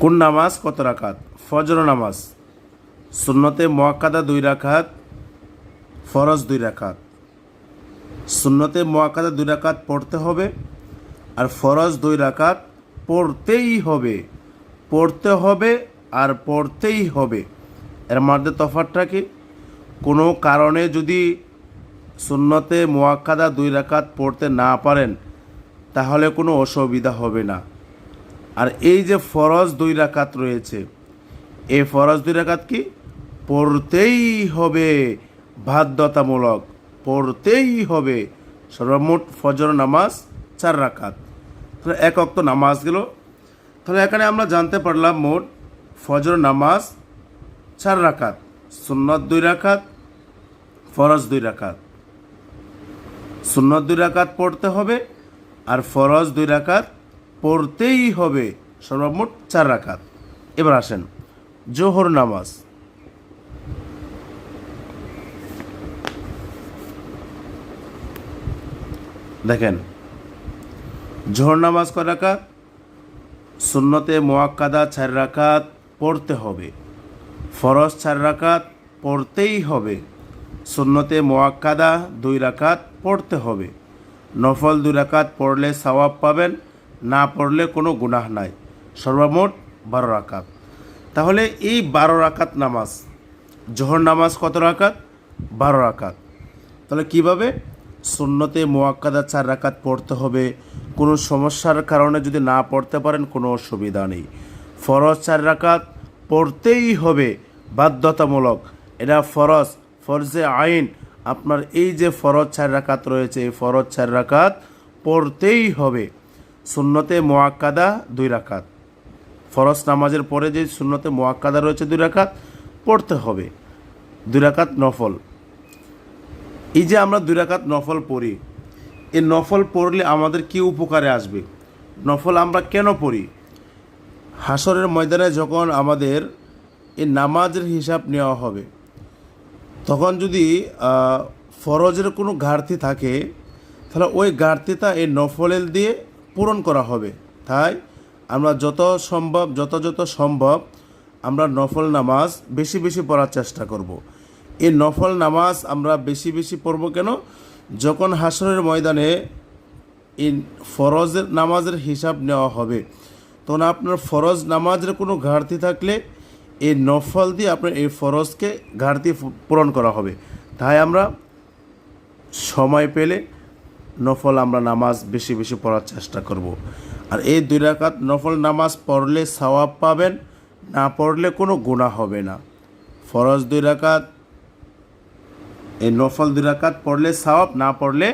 কোন নামাজ কত রাখাত ফজর নামাজ। সুন্নতে মোয়াক্কাদা দুই রাকাত, ফরজ দুই রাকাত। সুন্নতে মোয়াক্কাদা দুই রাকাত পড়তে হবে আর ফরজ দুই রাকাত পড়তেই হবে। পড়তে হবে আর পড়তেই হবে। এর মধ্যে তফাতটা কি? কোনো কারণে যদি সুন্নতে মোয়াক্কাদা দুই রাকাত পড়তে না পারেন, তাহলে কোনো অসুবিধা হবে না। আর এই যে ফরজ দুই রাকাত রয়েছে, এই ফরজ দুই রাকাত কি? পড়তেই হবে বাধ্যতামূলক, পড়তেই হবে সর্বমোট ফজর নামাজ চার রাকাত। তাহলে এক অক্ত নামাজ গেল। তাহলে এখানে আমরা জানতে পারলাম মোট ফজর নামাজ চার রাকাত, সুন্নত দুই রাকাত, ফরজ দুই রাকাত। সুন্নত দুই রাকাত পড়তে হবে আর ফরজ দুই রাকাত পড়তেই হবে সর্বমোট চার রাকাত। এবার আসেন জোহর নামাজ। দেখেন, জোহর নামাজ কয় রাকাত? সুন্নতে মোয়াক্কাদা চার রাকাত পড়তে হবে। ফরজ চার রাকাত পড়তেই হবে। সুন্নতে মোয়াক্কাদা দুই রাকাত পড়তে হবে। নফল দুই রাকাত পড়লে সওয়াব পাবেন না পড়লে কোনো গুনাহ নাই। সর্বমোট বারো রাকাত। তাহলে এই বারো রাকাত নামাজ, জোহর নামাজ কত রাকাত? বারো রাকাত। তাহলে কীভাবে? সুন্নতে মোয়াক্কাদা চার রাকাত পড়তে হবে। কোনো সমস্যার কারণে যদি না পড়তে পারেন, কোনো অসুবিধা নেই। ফরজ চার রাকাত পড়তেই হবে, বাধ্যতামূলক। এটা ফরজ, ফরজে আইন। আপনার এই যে ফরজ চার রাকাত রয়েছে, এই ফরজ চার রাকাত পড়তেই হবে। সুন্নতে মোয়াক্কাদা দুই রাকাত। ফরজ নামাজের পরে যে সুন্নতে মোয়াক্কাদা রয়েছে দুই রাকাত, পড়তে হবে। দুই রাকাত নফল। এই যে আমরা দুই রাকাত নফল পড়ি, এই নফল পড়লে আমাদের কি উপকারে আসবে? নফল আমরা কেন পড়ি? হাসরের ময়দানে যখন আমাদের এই নামাজের হিসাব নেওয়া হবে, তখন যদি ফরজের কোনো ঘাটতি থাকে, তাহলে ওই ঘাটতিটা এই নফলের দিয়ে পূরণ করা হবে। তাই আমরা যত সম্ভব যত সম্ভব আমরা নফল নামাজ বেশি বেশি পড়ার চেষ্টা করব। এই নফল নামাজ আমরা বেশি বেশি পড়ব কেন? যখন হাসরের ময়দানে এই ফরজের নামাজের হিসাব নেওয়া হবে, তখন আপনার ফরজ নামাজের কোনো ঘাটতি থাকলে এই নফল দিয়ে আপনার এই ফরজকে ঘাটতি পূরণ করা হবে। তাই আমরা সময় পেলে নফল আমরা নামাজ বেশি বেশি পড়ার চেষ্টা করব। আর এই দুই রাকাত নফল নামাজ পড়লে সওয়াব পাবেন, না পড়লে কোনো গুণা হবে না। ফরজ দুই রাকাত, এই নফল দুই রাকাত পড়লে সওয়াব, না পড়লে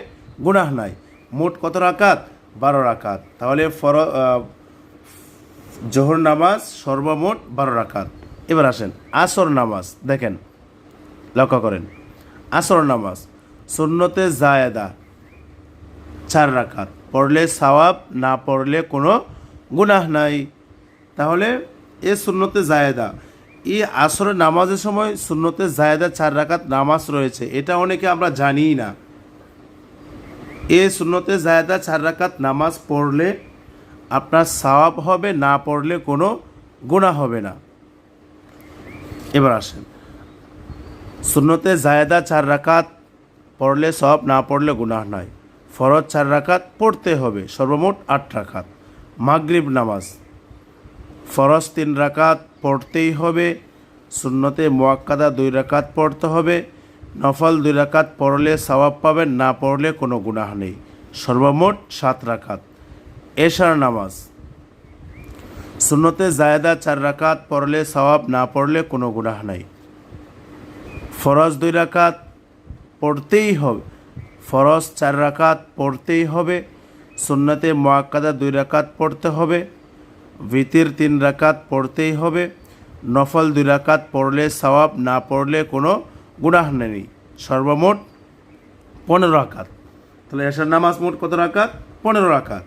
গুনাহ নাই। মোট কত রাকাত? বারো রাকাত। তাহলে ফর জোহর নামাজ সর্বমোট বারো রাকাত। এবার আসেন, আসর নামাজ দেখেন, লক্ষ্য করেন। আসর নামাজ, সুন্নতে জায়দা চার রাকাত। পড়লে সওয়াব, না পড়লে কোনো গুনাহ নাই। তাহলে এ সুন্নতে জায়দা। এই আসরের নামাজের সময় শূন্যতে জায়দা চার রাকাত নামাজ রয়েছে। এটা অনেকে আমরা জানিই না। এ শূন্যতে জায়দা চার রাকাত নামাজ পড়লে আপনার সওয়াব হবে, না পড়লে কোনো গুনাহ হবে না। এবার আসেন। শূন্যতে জায়দা চার রাকাত পড়লে সব না পড়লে গুনাহ নয় ফরজ চার রাকাত পড়তে হবে, সর্বমোট আট রাকাত। মাগরিব নামাজ, ফরজ তিন রাকাত পড়তেই হবে, সুন্নতে মোয়াক্কাদা দুই রাকাত পড়তে হবে, নফল দুই রাকাত পড়লে সওয়াব পাবেন, না পড়লে কোনো গুনাহ নেই, সর্বমোট সাত রাকাত। এশার নামাজ, সুন্নতে জায়দা চার রাকাত পড়লে সওয়াব, না পড়লে কোনো গুনাহ নাই। ফরজ দুই রাকাত পড়তেই হবে ফরজ চার রাকাত পড়তেই হবে। সুন্নতে মোয়াক্কাদা দুই রাকাত পড়তে হবে। ভিতির তিন রাকাত পড়তেই হবে। নফল দুই রাকাত পড়লে সওয়াব, না পড়লে কোনো গুণাহ নেই। সর্বমোট পনেরো রাকাত। তাহলে এসার নামাজ মোট কত রাকাত? পনেরো রাকাত।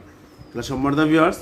তাহলে সম্মানিত ভিউয়ার্স